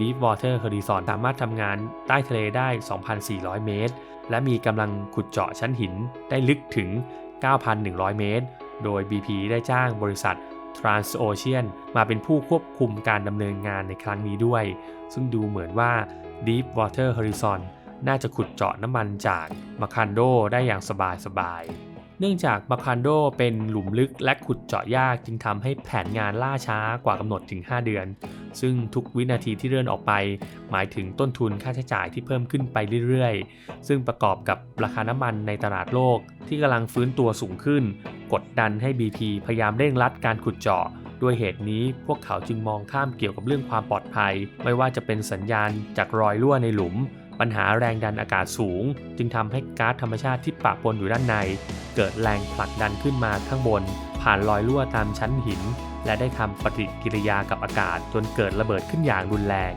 Deepwater Horizon สามารถทำงานใต้ทะเลได้ 2,400 เมตร และมีกำลังขุดเจาะชั้นหินได้ลึกถึง 9,100 เมตร โดย BP ได้จ้างบริษัท Transocean มาเป็นผู้ควบคุมการดำเนินงานในครั้งนี้ด้วย ซึ่งดูเหมือนว่า Deepwater Horizon น่าจะขุดเจาะน้ำมันจากมาคันโดได้อย่างสบายๆเนื่องจากมาคันโดเป็นหลุมลึกและขุดเจาะยากจึงทำให้แผนงานล่าช้ากว่ากำหนดถึง 5 เดือน ซึ่งทุกวินาทีที่เลื่อนออกไป หมายถึงต้นทุนค่าใช้จ่ายที่เพิ่มขึ้นไปเรื่อยๆ ซึ่งประกอบกับราคาน้ำมันในตลาดโลก ที่กำลังฟื้นตัวสูงขึ้น กดดันให้ BP พยายามเร่งรัดการขุดเจาะด้วยเหตุนี้พวกเขาจึงมองข้ามเกี่ยวกับเรื่องความปลอดภัย ไม่ว่าจะเป็นสัญญาณจากรอยรั่วในหลุม ปัญหาแรงดันอากาศสูง จึงทำให้ก๊าซธรรมชาติที่ปะปนอยู่ด้านใน เกิดแรงผลักดันขึ้นมาข้างบน ผ่านรอยรั่วตามชั้นหิน และได้ทำปฏิกิริยากับอากาศจนเกิดระเบิดขึ้นอย่างรุนแรง